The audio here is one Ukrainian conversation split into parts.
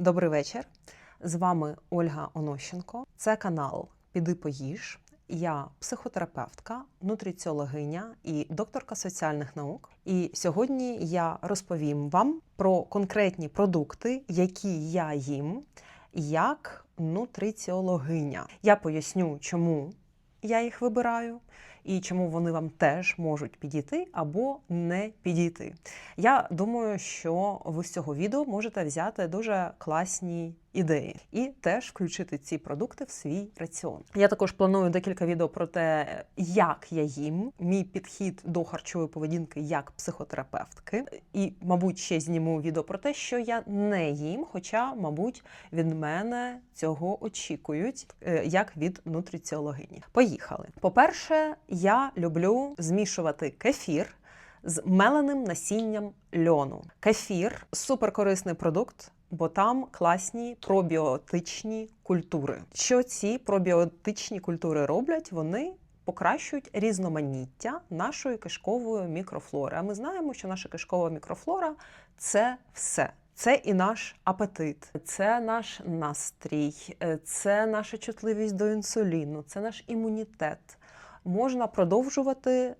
Добрий вечір. З вами Ольга Онощенко. Це канал Піди поїж. Я психотерапевтка, нутриціологиня і докторка соціальних наук. І сьогодні я розповім вам про конкретні продукти, які я їм як нутриціологиня. Я поясню, чому я їх вибираю і чому вони вам теж можуть підійти або не підійти. Я думаю, що ви з цього відео можете взяти дуже класні ідеї і теж включити ці продукти в свій раціон. Я також планую декілька відео про те, як я їм, мій підхід до харчової поведінки як психотерапевтки, і, мабуть, ще зніму відео про те, що я не їм, хоча, мабуть, від мене цього очікують, е, як від нутриціологині. Поїхали. По-перше, я люблю змішувати кефір з меленим насінням льону. Кефір суперкорисний продукт. Бо там класні пробіотичні культури. Що ці пробіотичні культури роблять? Вони покращують різноманіття нашої кишкової мікрофлори. А ми знаємо, що наша кишкова мікрофлора це все. Це і наш апетит, це наш настрій, це наша чутливість до інсуліну, це наш імунітет. Можна продовжувати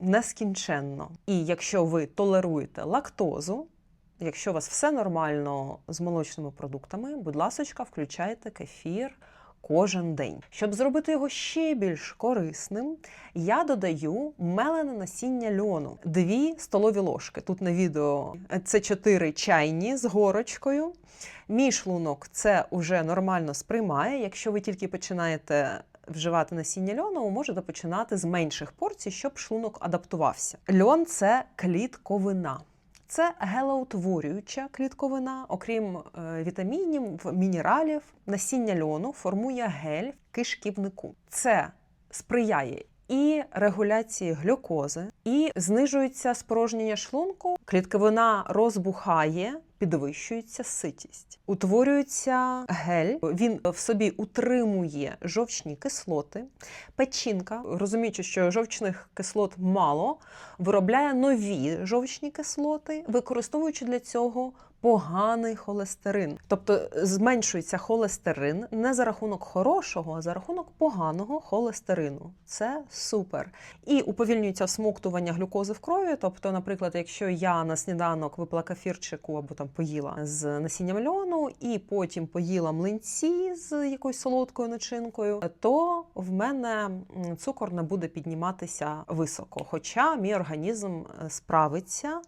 нескінченно. І якщо ви толеруєте лактозу, якщо у вас все нормально з молочними продуктами, будь ласка, включайте кефір кожен день. Щоб зробити його ще більш корисним, я додаю мелене насіння льону, дві столові ложки. Тут на відео це 4 чайні з горочкою. Мій шлунок це вже нормально сприймає. Якщо ви тільки починаєте вживати насіння льону, можете починати з менших порцій, щоб шлунок адаптувався. Льон це клітковина. Це гелеутворююча клітковина, окрім е, вітамінів, мінералів, насіння льону формує гель в кишківнику. Це сприяє і регуляції глюкози, і знижується спорожнення шлунку. Клітковина розбухає. Підвищується ситість, утворюється гель, він в собі утримує жовчні кислоти. Печінка, розуміючи, що жовчних кислот мало, виробляє нові жовчні кислоти, використовуючи для цього поганий холестерин. Тобто зменшується холестерин не за рахунок хорошого, а за рахунок поганого холестерину. Це супер. І уповільнюється всмоктування глюкози в крові. Тобто, наприклад, якщо я на сніданок випила кефірчику або там поїла з насінням льону, і потім поїла млинці з якоюсь солодкою начинкою, то в мене цукор не буде підніматися високо. Хоча мій організм справиться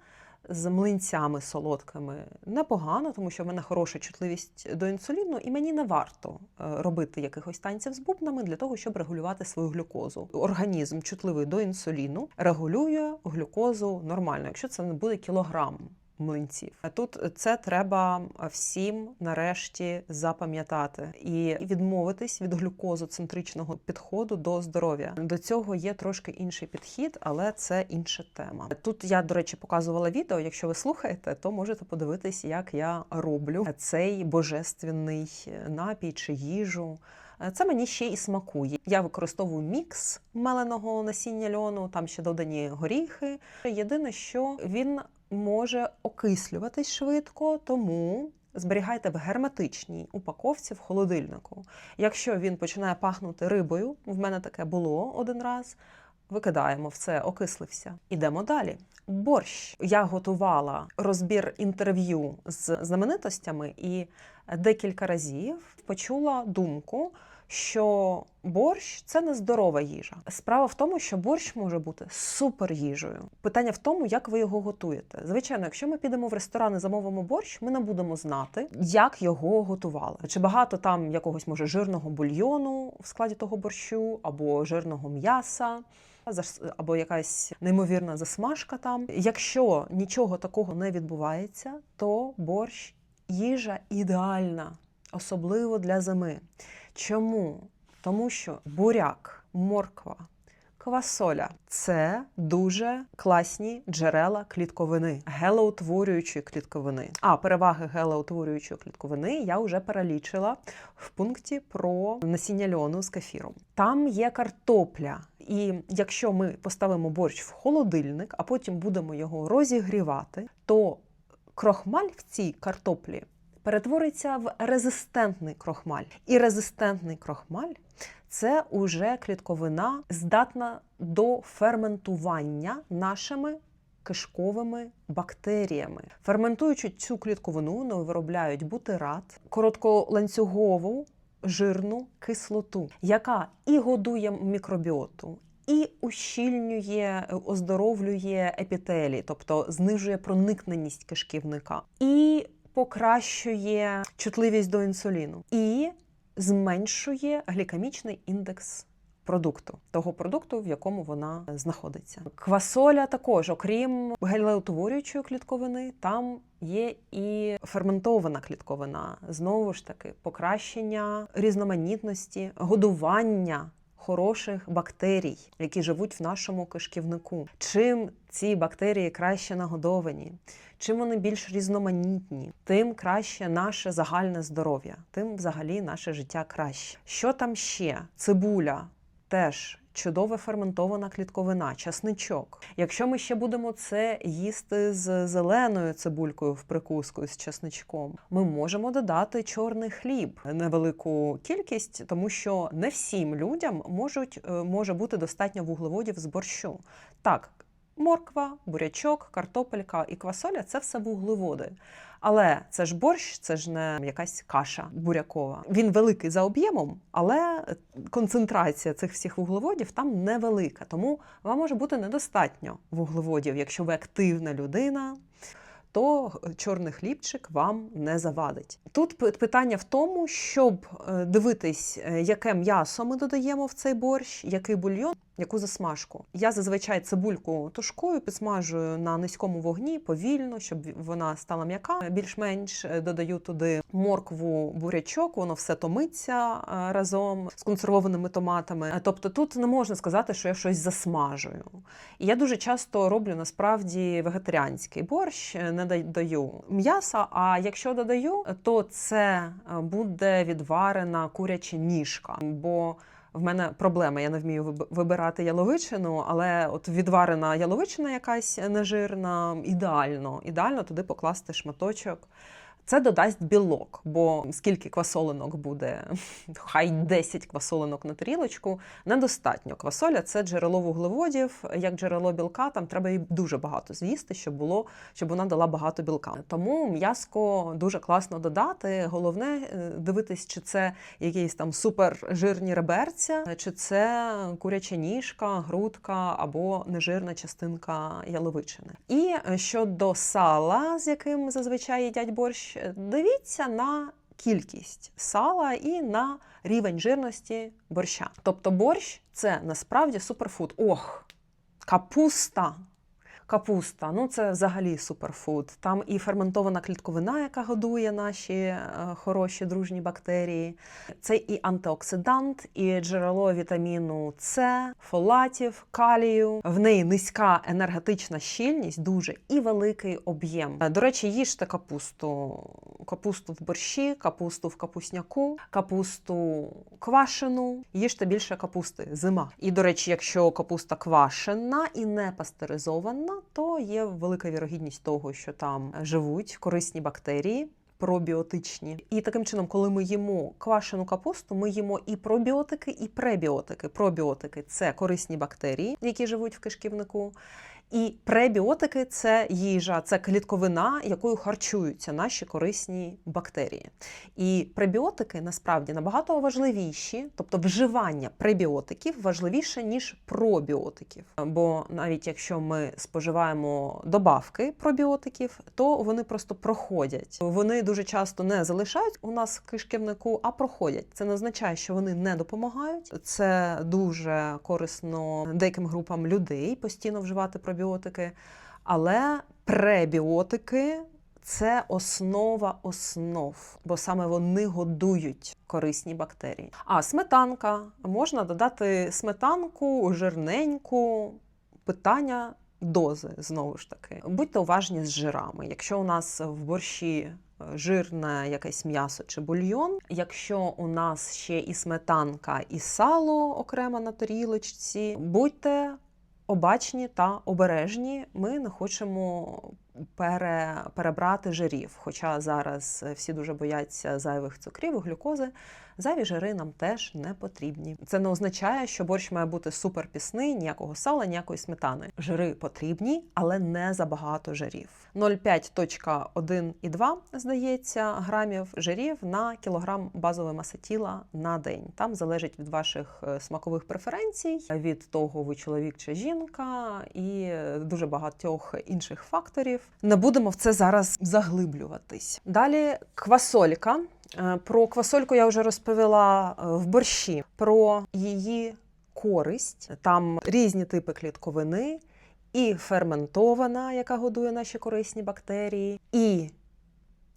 з млинцями солодкими непогано, тому що в мене хороша чутливість до інсуліну, і мені не варто е, робити якихось танців з бубнами для того, щоб регулювати свою глюкозу. Організм чутливий до інсуліну регулює глюкозу нормально, якщо це не буде кілограм млинців. А тут це треба всім нарешті запам'ятати і відмовитись від глюкозоцентричного підходу до здоров'я. До цього є трошки інший підхід, але це інша тема. Тут я, до речі, показувала відео. Якщо ви слухаєте, то можете подивитись, як я роблю цей божественний напій чи їжу. Це мені ще і смакує. Я використовую мікс меленого насіння льону, там ще додані горіхи. Єдине, що він може окислюватись швидко, тому зберігайте в герметичній упаковці в холодильнику. Якщо він починає пахнути рибою, в мене таке було один раз. Викидаємо все, окислився. Ідемо далі. Борщ. Я готувала розбір інтерв'ю з знаменитостями і декілька разів почула думку, що борщ це не здорова їжа. Справа в тому, що борщ може бути супер їжею. Питання в тому, як ви його готуєте. Звичайно, якщо ми підемо в ресторан і замовимо борщ, ми не будемо знати, як його готували. Чи багато там якогось може жирного бульйону в складі того борщу, або жирного м'яса. Або якась неймовірна засмажка там. Якщо нічого такого не відбувається, то борщ їжа ідеальна, особливо для зими. Чому? Тому що буряк, морква, квасоля це дуже класні джерела клітковини, гелеутворюючої клітковини. А переваги гелеутворюючої клітковини я вже перелічила в пункті про насіння льону з кефіром. Там є картопля. І якщо ми поставимо борщ в холодильник, а потім будемо його розігрівати, то крохмаль в цій картоплі перетвориться в резистентний крохмаль. І резистентний крохмаль це уже клітковина здатна до ферментування нашими кишковими бактеріями. Ферментуючи цю клітковину, вони виробляють бутират, коротколанцюгову жирну кислоту, яка і годує мікробіоту. І ущільнює, оздоровлює епітелі, тобто знижує проникненість кишківника, і покращує чутливість до інсуліну, і зменшує глікемічний індекс продукту, того продукту, в якому вона знаходиться. Квасоля також, окрім гелеутворюючої клітковини, там є і ферментована клітковина. Знову ж таки, покращення різноманітності, годування. Хороших бактерій, які живуть в нашому кишківнику. Чим ці бактерії краще нагодовані, чим вони більш різноманітні, тим краще наше загальне здоров'я, тим взагалі наше життя краще. Що там ще? Цибуля теж чудова ферментована клітковина, часничок. Якщо ми ще будемо це їсти з зеленою цибулькою в прикуску з часничком, ми можемо додати чорний хліб невелику кількість, тому що не всім людям можуть е, може бути достатньо вуглеводів з борщу. Так, морква, бурячок, картопелька і квасоля це все вуглеводи. Але це ж борщ, це ж не якась каша бурякова. Він великий за об'ємом, але концентрація цих всіх вуглеводів там невелика. Тому вам може бути недостатньо вуглеводів, якщо ви активна людина. То чорний хлібчик вам не завадить. Тут питання в тому, щоб е, дивитись, е, яке м'ясо ми додаємо в цей борщ, який бульйон, яку засмажку. Я зазвичай цибульку тушкую, підсмажую на низькому вогні повільно, щоб вона стала м'яка. Більш-менш е, додаю туди моркву, бурячок, воно все томиться разом з консервованими томатами. Тобто тут не можна сказати, що я щось засмажую. І я дуже часто роблю насправді вегетаріанський борщ, не додаю м'яса. А якщо додаю, то це буде відварена куряча ніжка. бо в мене проблема, я не вмію вибирати яловичину, але от відварена яловичина якась нежирна, ідеально, ідеально туди покласти шматочок. Це додасть білок, бо скільки квасолинок буде, хай 10 квасолинок на тарілочку, недостатньо. Квасоля це джерело вуглеводів, як джерело білка, там треба її дуже багато з'їсти, щоб було, щоб вона дала багато білка. Тому м'яско дуже класно додати. Головне е, дивитись, чи це якісь там супержирні реберця, чи це куряча ніжка, грудка або нежирна частинка яловичини. І е, щодо сала, з яким зазвичай їдять борщ дивіться на кількість сала і на рівень жирності борща. Тобто борщ це насправді суперфуд. Ох, капуста Капуста, ну це взагалі суперфуд. Там і ферментована клітковина, яка годує наші е, хороші дружні бактерії. Це і антиоксидант, і джерело вітаміну С, фолатів, калію. В неї низька енергетична щільність, дуже і великий об'єм. Е, до речі, їжте капусту, капусту в борщі, капусту в капусняку, капусту квашену. Їжте більше капусти, зима. І, до речі, якщо капуста квашена і не пастеризована то є велика вірогідність того, що там живуть корисні бактерії. Пробіотичні, і таким чином, коли ми їмо квашену капусту, ми їмо і пробіотики, і пребіотики. Пробіотики це корисні бактерії, які живуть в кишківнику. І пребіотики це їжа, це клітковина, якою харчуються наші корисні бактерії. І пребіотики насправді набагато важливіші, тобто вживання пребіотиків важливіше, ніж пробіотиків. Бо навіть якщо ми споживаємо добавки пробіотиків, то вони просто проходять. Вони дуже часто не залишають у нас в кишківнику, а проходять. Це не означає, що вони не допомагають. Це дуже корисно деяким групам людей постійно вживати пробіотики пробіотики, але пребіотики це основа основ, бо саме вони годують корисні бактерії. А сметанка можна додати сметанку, жирненьку, питання. Дози знову ж таки, будьте уважні з жирами. Якщо у нас в борщі е, жирне якесь м'ясо чи бульйон, якщо у нас ще і сметанка, і сало окремо на тарілочці, будьте обачні та обережні. Ми не хочемо пере, перебрати жирів. Хоча зараз е, всі дуже бояться зайвих цукрів і глюкози. Зайві жири нам теж не потрібні. Це не означає, що борщ має бути суперпісний, ніякого сала, ніякої сметани. Жири потрібні, але не забагато жирів. 0,5.1 і 2, здається, грамів жирів на кілограм базової маси тіла на день. Там залежить від ваших е, смакових преференцій, від того, ви чоловік чи жінка, і дуже багатьох інших факторів. Не будемо в це зараз заглиблюватись. Далі квасолька. Е, Про квасольку я вже розповіла е, в борщі, про її користь. Там різні типи клітковини, і ферментована, яка годує наші корисні бактерії, і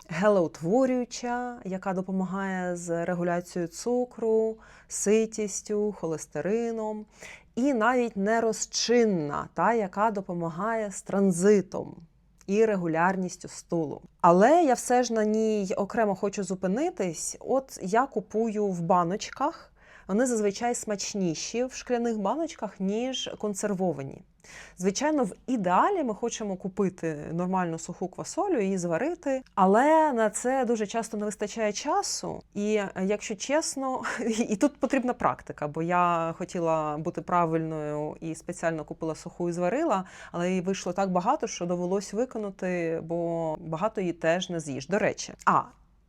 гелеутворююча, яка допомагає з регуляцією цукру, ситістю, холестерином, і навіть нерозчинна, та, яка допомагає з транзитом і регулярністю стулу. Але я все ж на ній окремо хочу зупинитись. От я купую в баночках. Вони зазвичай смачніші в шкляних баночках, ніж консервовані. Звичайно, в ідеалі ми хочемо купити нормальну суху квасолю і зварити, але на це дуже часто не вистачає часу. І якщо чесно, і тут потрібна практика, бо я хотіла бути правильною і спеціально купила суху і зварила, але її вийшло так багато, що довелось виконати, бо багато її теж не з'їш. До речі, а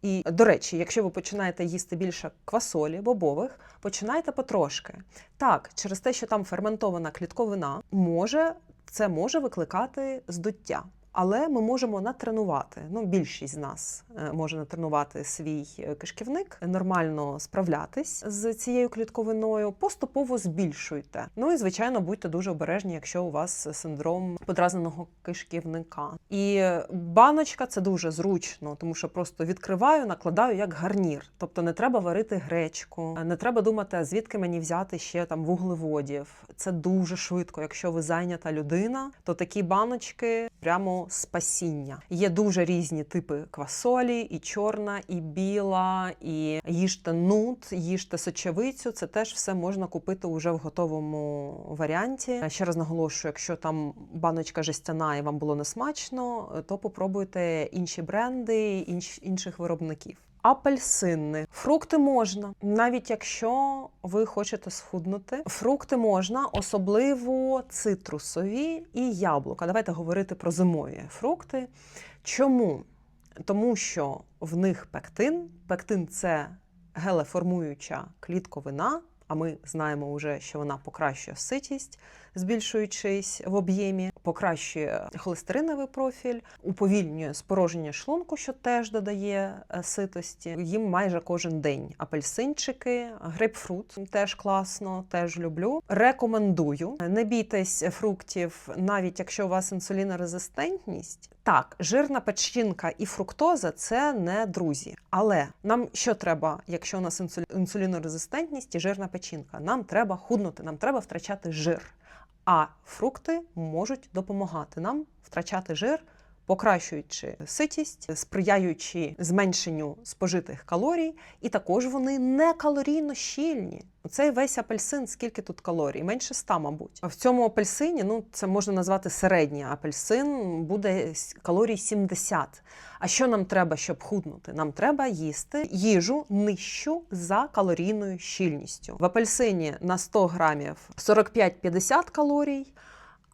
і до речі, якщо ви починаєте їсти більше квасолі, бобових, починайте потрошки. Так, через те, що там ферментована клітковина, може це може викликати здуття. Але ми можемо натренувати. Ну, більшість з нас е, може натренувати свій е, кишківник, нормально справлятись з цією клітковиною. Поступово збільшуйте. Ну і звичайно, будьте дуже обережні, якщо у вас синдром подразненого кишківника. І баночка це дуже зручно, тому що просто відкриваю, накладаю як гарнір. Тобто не треба варити гречку, не треба думати, звідки мені взяти ще там вуглеводів. Це дуже швидко. Якщо ви зайнята людина, то такі баночки прямо спасіння. Є дуже різні типи квасолі, і чорна, і біла, і їжте нут, їжте сочевицю. Це теж все можна купити уже в готовому варіанті. Ще раз наголошую, якщо там баночка жестяна і вам було несмачно, то попробуйте інші бренди інш, інших виробників. Апельсини. Фрукти можна, навіть якщо ви хочете схуднути. Фрукти можна, особливо цитрусові і яблука. Давайте говорити про зимові фрукти. Чому? Тому що в них пектин. Пектин це гелеформуюча клітковина. А ми знаємо вже, що вона покращує ситість, збільшуючись в об'ємі, покращує холестериновий профіль, уповільнює спорожнення шлунку, що теж додає е, ситості. Їм майже кожен день апельсинчики, грейпфрут теж класно, теж люблю. Рекомендую. Не бійтесь фруктів, навіть якщо у вас інсулінорезистентність. Так, жирна печінка і фруктоза це не друзі. Але нам що треба, якщо у нас інсулі- інсулінорезистентність і жирна печінка? Нам треба худнути, нам треба втрачати жир. А фрукти можуть допомагати нам втрачати жир, покращуючи ситість, сприяючи зменшенню спожитих калорій, і також вони не калорійно щільні. Цей весь апельсин, скільки тут калорій? Менше 100, мабуть. А В цьому апельсині, ну це можна назвати середній апельсин, буде калорій 70. А що нам треба, щоб худнути? Нам треба їсти їжу нижчу за калорійною щільністю. В апельсині на 100 грамів 45-50 калорій,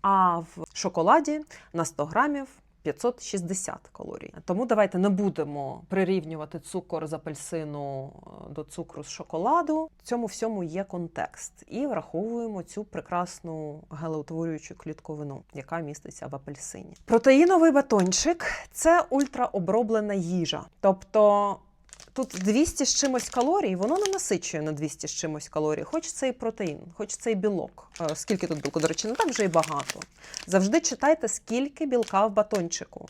а в шоколаді на 100 грамів 560 калорій. Тому давайте не будемо прирівнювати цукор з апельсину е, до цукру з шоколаду. В цьому всьому є контекст, і враховуємо цю прекрасну гелеутворюючу клітковину, яка міститься в апельсині. Протеїновий батончик це ультраоброблена їжа, тобто. Тут 200 з чимось калорій, воно не насичує на 200 з чимось калорій, хоч це і протеїн, хоч це і білок. Е, Скільки тут білку, до речі, не так вже і багато. Завжди читайте, скільки білка в батончику.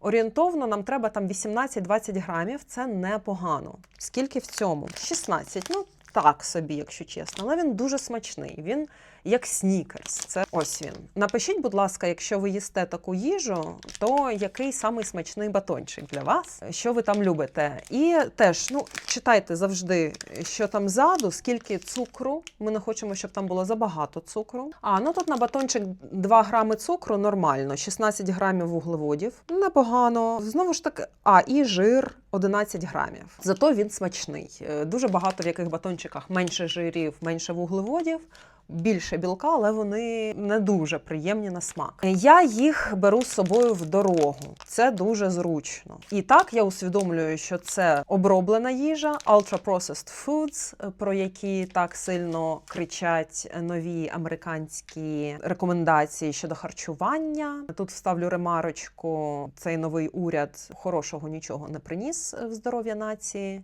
Орієнтовно нам треба там 18-20 грамів, це непогано. Скільки в цьому? 16. Ну, так собі, якщо чесно, але він дуже смачний. Він як снікерс. Це ось він. Напишіть, будь ласка, якщо ви їсте таку їжу, то який самий смачний батончик для вас, що ви там любите. І теж ну читайте завжди, що там ззаду, скільки цукру. Ми не хочемо, щоб там було забагато цукру. А ну тут на батончик 2 грами цукру нормально, 16 грамів вуглеводів. Непогано. Знову ж таки, а і жир 11 грамів. Зато він смачний. Е, Дуже багато в яких батончиках менше жирів, менше вуглеводів. Більше білка, але вони не дуже приємні на смак. Я їх беру з собою в дорогу. Це дуже зручно. І так я усвідомлюю, що це оброблена їжа, ultra-processed foods, про які так сильно кричать нові американські рекомендації щодо харчування. Тут вставлю ремарочку: цей новий уряд хорошого нічого не приніс в здоров'я нації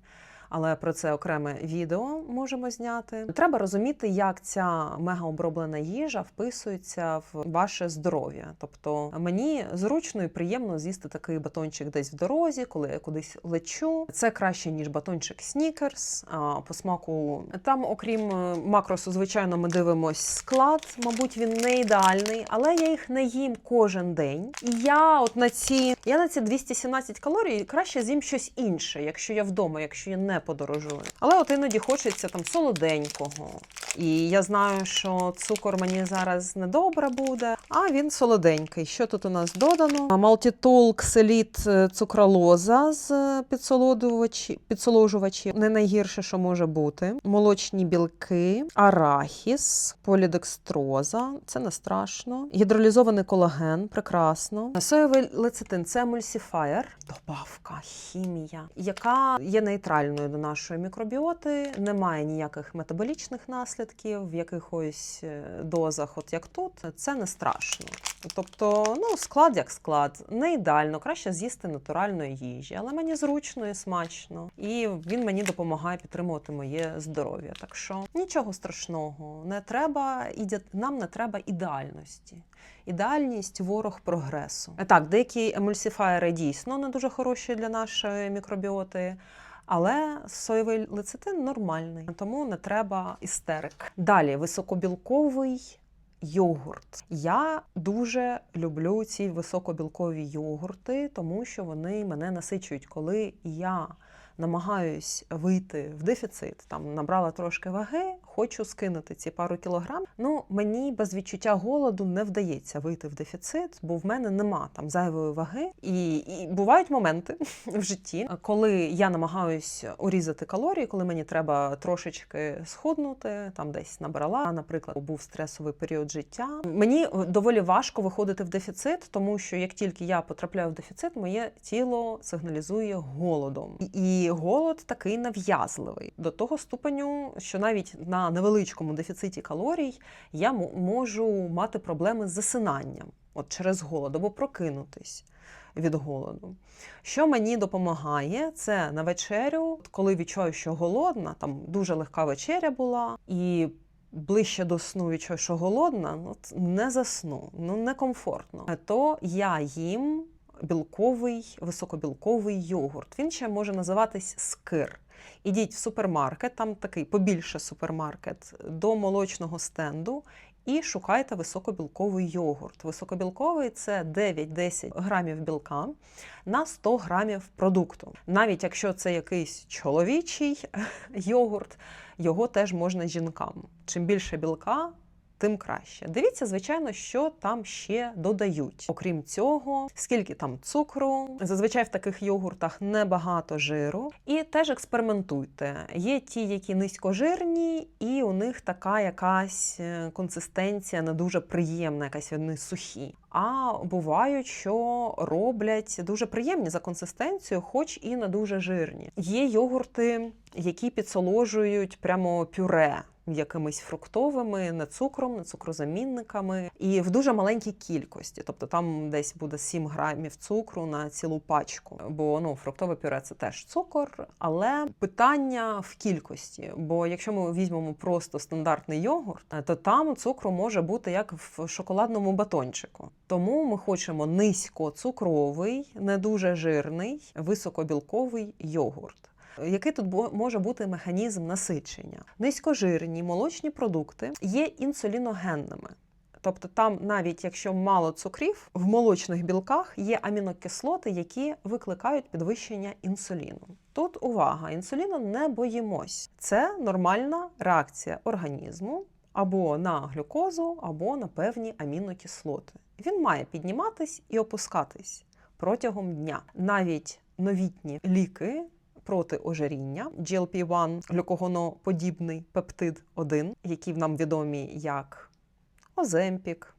але про це окреме відео можемо зняти. Треба розуміти, як ця мегаоброблена їжа вписується в ваше здоров'я. Тобто мені зручно і приємно з'їсти такий батончик десь в дорозі, коли я кудись лечу. Це краще ніж батончик снікерс. А по смаку там, окрім е, макросу, звичайно, ми дивимось склад. Мабуть, він не ідеальний, але я їх не їм кожен день. І я от на ці я на ці 217 калорій краще з'їм щось інше, якщо я вдома, якщо я не подорожую. Але от іноді хочеться там солоденького. І я знаю, що цукор мені зараз недобре буде, а він солоденький. Що тут у нас додано? Малтітул кселіт е, цукролоза з підсолоджувачі, підсоложувачі. Не найгірше, що може бути. Молочні білки, арахіс, полідекстроза. Це не страшно. Гідролізований колаген, прекрасно. Соєвий лецитин це емульсифаєр. Добавка, хімія, яка є нейтральною до нашої мікробіоти, немає ніяких метаболічних наслідків в якихось е, дозах, от як тут, це не страшно. Тобто, ну, склад як склад, не ідеально, краще з'їсти натуральної їжі, але мені зручно і смачно, і він мені допомагає підтримувати моє здоров'я. Так що нічого страшного, не треба нам не треба ідеальності. Ідеальність ворог прогресу. Так, деякі емульсифаєри дійсно не дуже хороші для нашої мікробіоти. Але соєвий лецитин нормальний, тому не треба істерик. Далі високобілковий йогурт. Я дуже люблю ці високобілкові йогурти, тому що вони мене насичують, коли я намагаюсь вийти в дефіцит, там набрала трошки ваги, хочу скинути ці пару кілограм. Ну мені без відчуття голоду не вдається вийти в дефіцит, бо в мене нема там зайвої ваги. І, і бувають моменти в житті, коли я намагаюсь урізати калорії, коли мені треба трошечки схуднути, там десь набрала. Наприклад, був стресовий період життя. Мені доволі важко виходити в дефіцит, тому що як тільки я потрапляю в дефіцит, моє тіло сигналізує голодом. І голод такий нав'язливий до того ступеню, що навіть на невеличкому дефіциті калорій я можу мати проблеми з засинанням от через голод або прокинутись від голоду. Що мені допомагає, це на вечерю, коли відчуваю, що голодна, там дуже легка вечеря була, і ближче до сну відчуваю, що голодна, ну не засну, ну некомфортно. То я їм білковий, високобілковий йогурт. Він ще може називатись скир. Ідіть в супермаркет, там такий побільше супермаркет, до молочного стенду. І шукайте високобілковий йогурт. Високобілковий це 9-10 грамів білка на 100 грамів продукту. Навіть якщо це якийсь чоловічий йогурт, його теж можна жінкам. Чим більше білка, тим краще. Дивіться, звичайно, що там ще додають. Окрім цього, скільки там цукру. Зазвичай в таких йогуртах небагато жиру. І теж експериментуйте. Є ті, які низькожирні, і у них така якась е, консистенція не дуже приємна, якась вони сухі. А бувають, що роблять дуже приємні за консистенцією, хоч і не дуже жирні. Є йогурти, які підсоложують прямо пюре якимись фруктовими, не цукром, не цукрозамінниками, і в дуже маленькій кількості. Тобто там десь буде 7 грамів цукру на цілу пачку. Бо ну, фруктове пюре це теж цукор, але питання в кількості. Бо якщо ми візьмемо просто стандартний йогурт, то там цукру може бути як в шоколадному батончику. Тому ми хочемо низькоцукровий, не дуже жирний, високобілковий йогурт. Який тут може бути механізм насичення? Низькожирні молочні продукти є інсуліногенними. Тобто там, навіть якщо мало цукрів, в молочних білках є амінокислоти, які викликають підвищення інсуліну. Тут увага, інсуліну не боїмось. Це нормальна реакція організму або на глюкозу, або на певні амінокислоти. Він має підніматись і опускатись протягом дня. Навіть новітні ліки проти ожиріння, GLP-1, глюкогоноподібний пептид 1, які нам відомі як Оземпік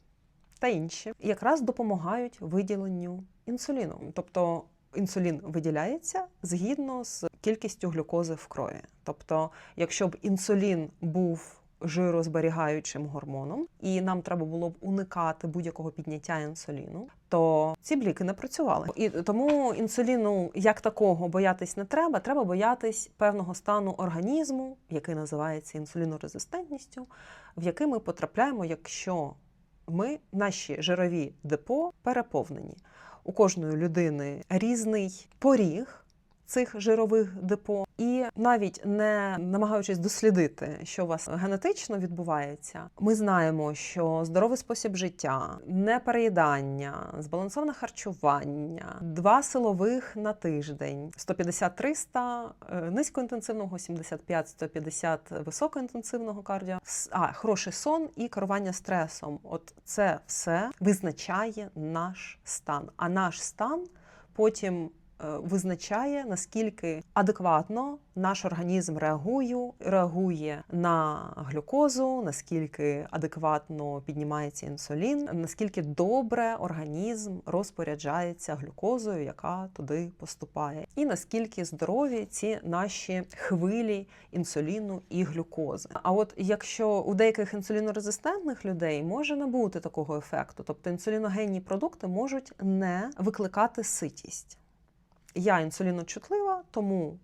та інші, якраз допомагають виділенню інсуліну. Тобто інсулін виділяється згідно з кількістю глюкози в крові. Тобто, якщо б інсулін був жирозберігаючим гормоном, і нам треба було б уникати будь-якого підняття інсуліну, то ці бліки не працювали. І тому інсуліну як такого боятись не треба. Треба боятись певного стану організму, який називається інсулінорезистентністю, в який ми потрапляємо, якщо ми наші жирові депо переповнені. У кожної людини різний поріг цих жирових депо, і навіть не намагаючись дослідити, що у вас генетично відбувається, ми знаємо, що здоровий спосіб життя, непереїдання, збалансоване харчування, два силових на тиждень, 150-300 е, низькоінтенсивного, 75-150 високоінтенсивного кардіо, а хороший сон і керування стресом. От це все визначає наш стан. А наш стан потім визначає наскільки адекватно наш організм реагує, реагує на глюкозу, наскільки адекватно піднімається інсулін, наскільки добре організм розпоряджається глюкозою, яка туди поступає, і наскільки здорові ці наші хвилі інсуліну і глюкози. А от якщо у деяких інсулінорезистентних людей може не бути такого ефекту, тобто інсуліногенні продукти можуть не викликати ситість. Я інсуліночутлива, тому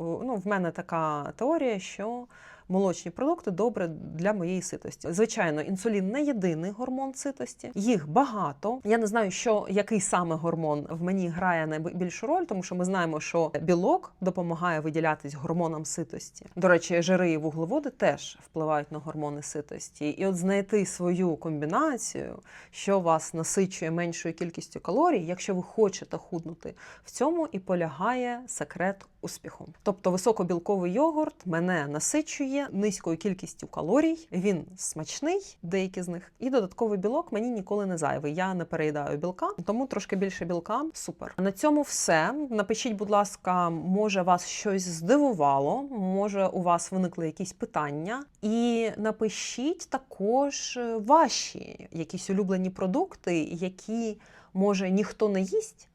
ну, в мене така теорія, що молочні продукти добре для моєї ситості. Звичайно, інсулін не єдиний гормон ситості, їх багато. Я не знаю, що який саме гормон в мені грає найбільшу роль, тому що ми знаємо, що білок допомагає виділятись гормонам ситості. До речі, жири і вуглеводи теж впливають на гормони ситості. І от знайти свою комбінацію, що вас насичує меншою кількістю калорій, якщо ви хочете худнути, в цьому і полягає секрет успіху. Тобто високобілковий йогурт мене насичує низькою кількістю калорій. Він смачний, деякі з них, і додатковий білок мені ніколи не зайвий. Я не переїдаю білка, тому трошки більше білка. Супер. На цьому все. Напишіть, будь ласка, може вас щось здивувало, може у вас виникли якісь питання, і напишіть також ваші якісь улюблені продукти, які може ніхто не їсть е,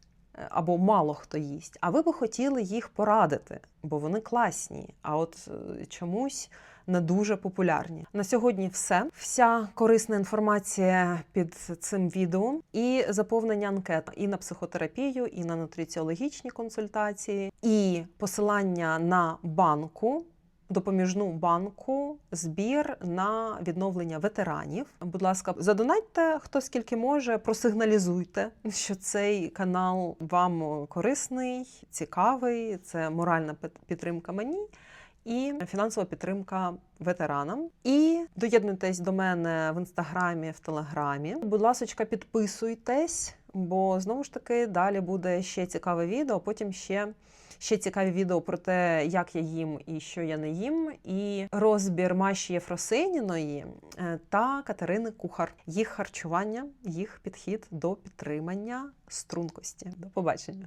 або мало хто їсть, а ви би хотіли їх порадити, бо вони класні. А от е, чомусь не дуже популярні. На сьогодні все. Вся корисна інформація під цим відео і заповнення анкет і на психотерапію, і на нутриціологічні консультації, і посилання на банку. Допоміжну банку збір на відновлення ветеранів. Будь ласка, задонатьте хто скільки може, просигналізуйте, що цей канал вам корисний, цікавий. Це моральна під- підтримка мені і фінансова підтримка ветеранам. І доєднуйтесь до мене в інстаграмі, в телеграмі. Будь ласка, підписуйтесь, бо знову ж таки далі буде ще цікаве відео. Потім ще. Ще цікаві відео про те, як я їм і що я не їм, і розбір Маші Єфросиніної е, та Катерини Кухар. Їх харчування, їх підхід до підтримання стрункості. До побачення.